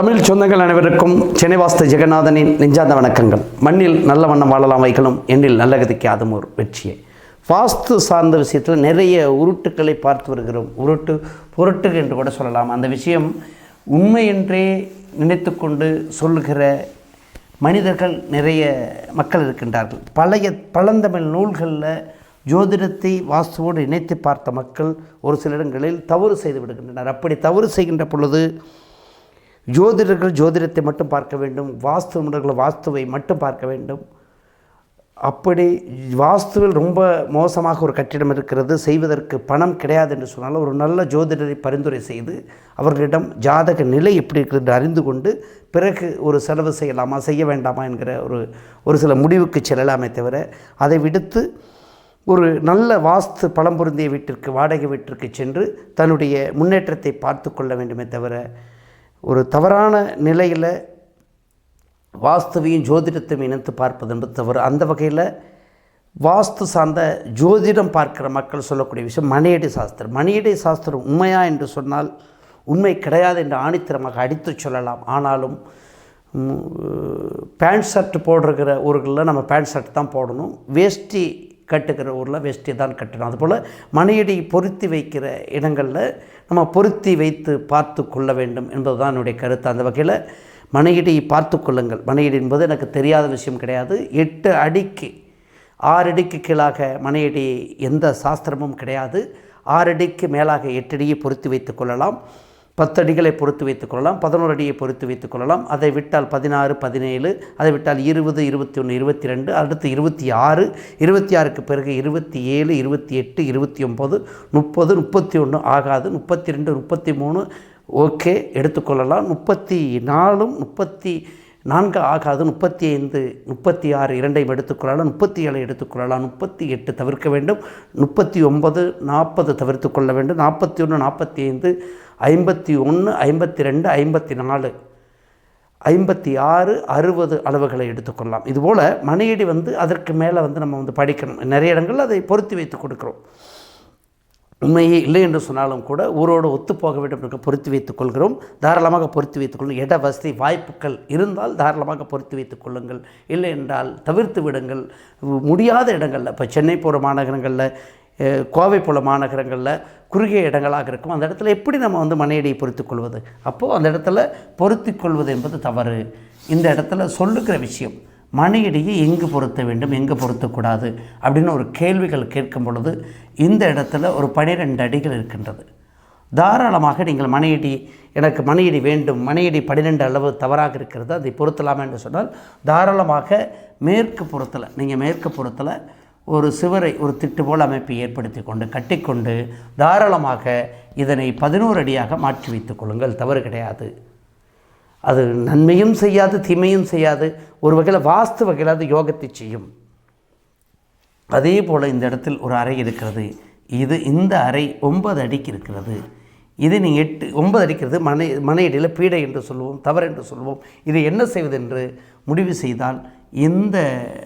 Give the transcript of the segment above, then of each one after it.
தமிழ் சொந்தங்கள் அனைவருக்கும் சென்னை வாஸ்து ஜெகநாதனின் நெஞ்சாந்த வணக்கங்கள். மண்ணில் நல்ல வண்ணம் வாழலாம் வைகளும் எண்ணில் நல்ல கதைக்கு அதுவும் ஒரு வெற்றியை. வாஸ்து சார்ந்த விஷயத்தில் நிறைய உருட்டுக்களை பார்த்து வருகிறோம். உருட்டு பொருட்டு என்று கூட சொல்லலாம். அந்த விஷயம் உண்மை என்றே நினைத்து கொண்டு சொல்லுகிற மனிதர்கள் நிறைய மக்கள் இருக்கின்றார்கள். பழைய பழந்தமிழ் நூல்களில் ஜோதிடத்தை வாஸ்துவோடு இணைத்து பார்த்த மக்கள் ஒரு சில இடங்களில் தவறு செய்து விடுகின்றனர். அப்படி தவறு செய்கின்ற பொழுது ஜோதிடர்கள் ஜோதிடத்தை மட்டும் பார்க்க வேண்டும் வாஸ்து நிபுணர்கள் வாஸ்துவை மட்டும் பார்க்க வேண்டும். அப்படி வாஸ்துவில் ரொம்ப மோசமாக ஒரு கட்டிடம் இருக்கிறது செய்வதற்கு பணம் கிடையாது என்று சொன்னால் ஒரு நல்ல ஜோதிடரை பரிந்துரை செய்து அவர்களிடம் ஜாதக நிலை எப்படி இருக்கிறது என்று அறிந்து கொண்டு பிறகு ஒரு செலவு செய்யலாமா செய்ய வேண்டாமா என்கிற ஒரு ஒரு சில முடிவுக்கு செல்லலாமே தவிர அதை விடுத்து ஒரு நல்ல வாஸ்து பழம் பொருந்திய வீட்டிற்கு வாடகை வீட்டிற்கு சென்று தன்னுடைய முன்னேற்றத்தை பார்த்து கொள்ள வேண்டுமே தவிர ஒரு தவறான நிலையில் வாஸ்துவையும் ஜோதிடத்தையும் இணைத்து பார்ப்பது என்பது தவறு. அந்த வகையில் வாஸ்து சார்ந்த ஜோதிடம் பார்க்குற மக்கள் சொல்லக்கூடிய விஷயம் மணியடி சாஸ்திரம். மணியடி சாஸ்திரம் உண்மையா என்று சொன்னால் உண்மை கிடையாது என்று ஆணித்தரமாக அடித்து சொல்லலாம். ஆனாலும் பேண்ட் ஷர்ட் போடுறக்கிற ஊர்களில் நம்ம பேண்ட் ஷர்ட் தான் போடணும். வேஷ்டி கட்டுக்கிற ஊரில் வேஷ்டி தான் கட்டணும். அதுபோல் மணியடி பொருத்தி வைக்கிற இடங்களில் நம்ம பொருத்தி வைத்து பார்த்து கொள்ள வேண்டும் என்பதுதான் என்னுடைய கருத்து. அந்த வகையில் மனையிடி பார்த்து கொள்ளுங்கள். மணியடி என்பது எனக்கு தெரியாத விஷயம் கிடையாது. எட்டு அடிக்கு ஆறு அடிக்கு கீழாக மனையடி எந்த சாஸ்திரமும் கிடையாது. ஆறடிக்கு மேலாக எட்டு அடியை பொருத்தி வைத்து கொள்ளலாம். பத்து அடிகளை பொறுத்து வைத்துக் கொள்ளலாம் பதினோரு அடியை பொறுத்து வைத்துக் கொள்ளலாம் அதை விட்டால் பதினாறு பதினேழு அதை விட்டால் இருபது இருபத்தி ஒன்று இருபத்தி ரெண்டு அடுத்து இருபத்தி ஆறு இருபத்தி ஆறுக்கு பிறகு இருபத்தி ஏழு இருபத்தி எட்டு இருபத்தி ஒம்பது முப்பது முப்பத்தி ஒன்று ஆகாது. முப்பத்தி ரெண்டு முப்பத்தி மூணு ஓகே எடுத்துக்கொள்ளலாம். முப்பத்தி நாலும் முப்பத்தி நான்கு ஆகாது முப்பத்தி ஐந்து முப்பத்தி ஆறு இரண்டையும் எடுத்துக்கொள்ளலாம் முப்பத்தி ஏழை எடுத்துக்கொள்ளலாம். முப்பத்தி எட்டு தவிர்க்க வேண்டும். முப்பத்தி ஒன்பது நாற்பது தவிர்த்து கொள்ள வேண்டும். நாற்பத்தி ஒன்று நாற்பத்தி ஐந்து ஐம்பத்தி ஒன்று ஐம்பத்தி ரெண்டு ஐம்பத்தி நாலு ஐம்பத்தி ஆறு அறுபது அளவுகளை எடுத்துக்கொள்ளலாம் இதுபோல் மணியடி வந்து அதற்கு மேலே வந்து நம்ம வந்து படிக்கணும். நிறைய இடங்களில் அதை பொருத்தி வைத்து கொடுக்குறோம். உண்மையே இல்லை என்று சொன்னாலும் கூட ஊரோடு ஒத்து போக வேண்டும் என்று பொருத்தி வைத்துக் கொள்கிறோம். தாராளமாக பொருத்தி வைத்துக் கொள்ளுங்கள். இட வசதி வாய்ப்புகள் இருந்தால் தாராளமாக பொருத்தி வைத்துக் கொள்ளுங்கள். இல்லை என்றால் தவிர்த்து விடுங்கள். முடியாத இடங்களில் இப்போ சென்னை போகிற மாநகரங்களில் கோவை போல மாநகரங்களில் குறுகிய இடங்களாக இருக்கும். அந்த இடத்துல எப்படி நம்ம வந்து மனையடியை பொருத்திக் கொள்வது? அப்போது அந்த இடத்துல பொருத்தி கொள்வது என்பது தவறு. இந்த இடத்துல சொல்லுகிற விஷயம் மனையடியை எங்கு பொருத்த வேண்டும் எங்கு பொருத்தக்கூடாது அப்படின்னு ஒரு கேள்விகள் கேட்கும் பொழுது இந்த இடத்துல ஒரு பனிரெண்டு அடிகள் இருக்கின்றது. தாராளமாக நீங்கள் மனையடி எனக்கு மனையடி வேண்டும் மனையடி பன்னிரெண்டு அளவு தவறாக இருக்கிறது அதை பொருத்தலாமா என்று சொன்னால் தாராளமாக மேற்கு புறத்தில் நீங்கள் மேற்கு புறத்தில் ஒரு சுவரை ஒரு திட்டு போல் அமைப்பை ஏற்படுத்தி கொண்டு கட்டிக்கொண்டு தாராளமாக இதனை பதினோரு அடியாக மாற்றி வைத்துக் கொள்ளுங்கள். தவறு கிடையாது. அது நன்மையும் செய்யாது தீமையும் செய்யாது. ஒரு வகையில் வாஸ்து வகையில் அது யோகத்தை செய்யும். அதே போல் இந்த இடத்தில் ஒரு அறை இருக்கிறது. இது இந்த அறை ஒன்பது அடிக்கு இருக்கிறது. இது நீங்கள் எட்டு ஒன்பது அடிக்கிறது மனை மனையடியில் பீடை என்று சொல்லுவோம் தவறு என்று சொல்லுவோம் இதை என்ன செய்வது என்று முடிவு செய்தால் இந்த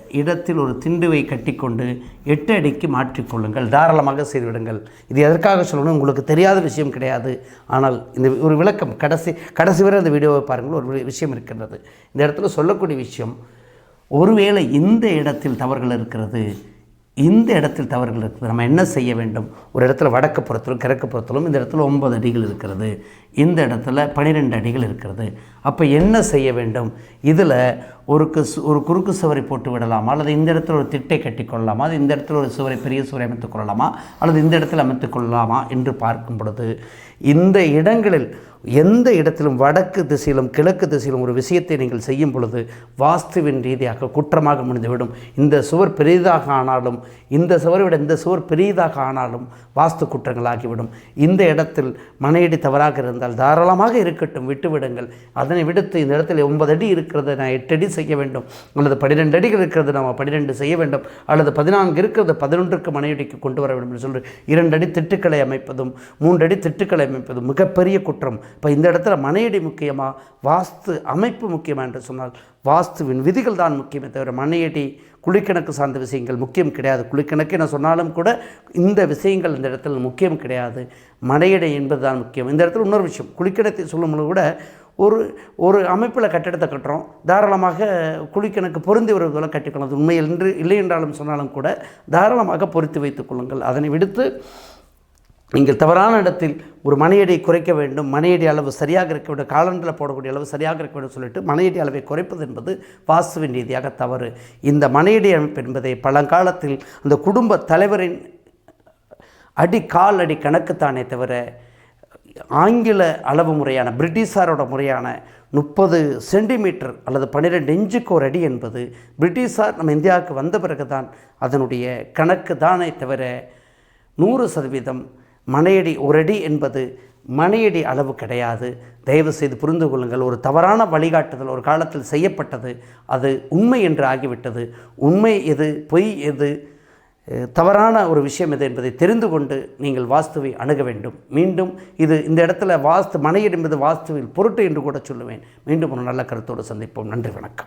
இடத்தில் ஒரு திண்டுவை கட்டிக்கொண்டு எட்டு அடிக்கு மாற்றிக்கொள்ளுங்கள். தாராளமாக செய்துவிடுங்கள். இது எதற்காக சொல்லணும்? உங்களுக்கு தெரியாத விஷயம் கிடையாது. ஆனால் இந்த ஒரு விளக்கம் கடைசி கடைசி வரை அந்த வீடியோவை பாருங்கள். ஒரு விஷயம் இருக்கின்றது. இந்த இடத்துல சொல்லக்கூடிய விஷயம் ஒருவேளை இந்த இடத்தில் தவறுகள் இருக்கிறது இந்த இடத்தில் தவறுகள் இருக்குது. நம்ம என்ன செய்ய வேண்டும்? ஒரு இடத்துல வடக்கு புறத்திலும் கிழக்கு புறத்திலும் இந்த இடத்துல ஒன்பது அடிகள் இருக்கிறது. இந்த இடத்துல பனிரெண்டு அடிகள் இருக்கிறது. அப்போ என்ன செய்ய வேண்டும்? இதில் ஒரு ஒரு குறுக்கு சுவரை போட்டு விடலாமா? அல்லது இந்த இடத்துல ஒரு திட்டை கட்டி கொள்ளலாமா? அது இந்த இடத்துல ஒரு சுவரை பெரிய சுவரை அமைத்துக் கொள்ளலாமா? அல்லது இந்த இடத்துல அமைத்துக் கொள்ளலாமா? என்று பார்க்கும் பொழுது இந்த இடங்களில் எந்த இடத்திலும் வடக்கு திசையிலும் கிழக்கு திசையிலும் ஒரு விஷயத்தை நீங்கள் செய்யும் பொழுது வாஸ்துவின் ரீதியாக குற்றமாக முடிந்துவிடும். இந்த சுவர் பெரிதாக ஆனாலும் இந்த சுவரை விட இந்த சுவர் பெரியதாக ஆனாலும் வாஸ்து குற்றங்களாகிவிடும். இந்த இடத்தில் மனையடி தவறாக இருந்தால் தாராளமாக இருக்கட்டும் விட்டுவிடுங்கள் அதனை விடுத்து இந்த இடத்துல ஒன்பது அடி இருக்கிறது நான் எட்டு அடி செய்ய வேண்டும். அல்லது பன்னிரெண்டு அடிகள் இருக்கிறது நாம் பன்னிரெண்டு செய்ய வேண்டும். அல்லது பதினான்கு இருக்கிறது பதினொன்றுக்கு மனையடிக்கு கொண்டு வர வேண்டும் என்று சொல்லி இரண்டு அடி திட்டுக்களை அமைப்பதும் மூன்று அடி திட்டுக்களை அமைப்பதும் மிகப்பெரிய குற்றம். இப்போ இந்த இடத்துல மனையடி முக்கியமா? வாஸ்து அமைப்பு முக்கியமா என்று சொன்னால் வாஸ்துவின் விதிகள் தான் முக்கியமே தவிர மனையடி குழிக்கணக்கு சார்ந்த விஷயங்கள் முக்கியம் கிடையாது. குழிக்கணக்கு என சொன்னாலும் கூட இந்த விஷயங்கள் இந்த இடத்துல முக்கியம் கிடையாது. மனையிடை என்பது தான் முக்கியம். இந்த இடத்துல இன்னொரு விஷயம். குழிக்கணத்தை சொல்லும்போது கூட ஒரு ஒரு அமைப்பில் கட்டிடத்தை கட்டுறோம். தாராளமாக குழிக்கணக்கு பொருந்தி வருவதில் கட்டிக்கொள்ளும் உண்மையில் என்று இல்லை என்றாலும் சொன்னாலும் கூட தாராளமாக பொருத்தி வைத்துக் கொள்ளுங்கள். அதனை விடுத்து நீங்கள் தவறான இடத்தில் ஒரு மனையடி குறைக்க வேண்டும் மனையடி அளவு சரியாக இருக்க வேண்டும் காலண்டில் போடக்கூடிய அளவு சரியாக இருக்க வேண்டும் சொல்லிட்டு மனையடி அளவை குறைப்பது என்பது வாசுவின் ரீதியாக தவறு. இந்த மனையடி அமைப்பு என்பதை பழங்காலத்தில் அந்த குடும்ப தலைவரின் அடி கால் அடி கணக்குத்தானே தவிர ஆங்கில அளவு முறையான பிரிட்டிஷாரோட முறையான முப்பது சென்டிமீட்டர் அல்லது பன்னிரெண்டு இன்ச்சுக்கு ஒரு அடி என்பது பிரிட்டிஷார் நம்ம இந்தியாவுக்கு வந்த பிறகு தான் அதனுடைய கணக்கு தானே தவிர நூறு சதவீதம் மனையடி ஒரு அடி என்பது மனையடி அளவு கிடையாது. தயவு செய்து புரிந்து கொள்ளுங்கள் ஒரு தவறான வழிகாட்டுதல் ஒரு காலத்தில் செய்யப்பட்டது அது உண்மை என்று ஆகிவிட்டது. உண்மை எது பொய் எது தவறான ஒரு விஷயம் எது என்பதை தெரிந்து கொண்டு நீங்கள் வாஸ்துவை அணுக வேண்டும். மீண்டும் இது இந்த இடத்துல வாஸ்து மனையடி என்பது வாஸ்துவில் பொருட்டு என்று கூட சொல்லுவேன். மீண்டும் ஒரு நல்ல கருத்தோடு சந்திப்போம். நன்றி வணக்கம்.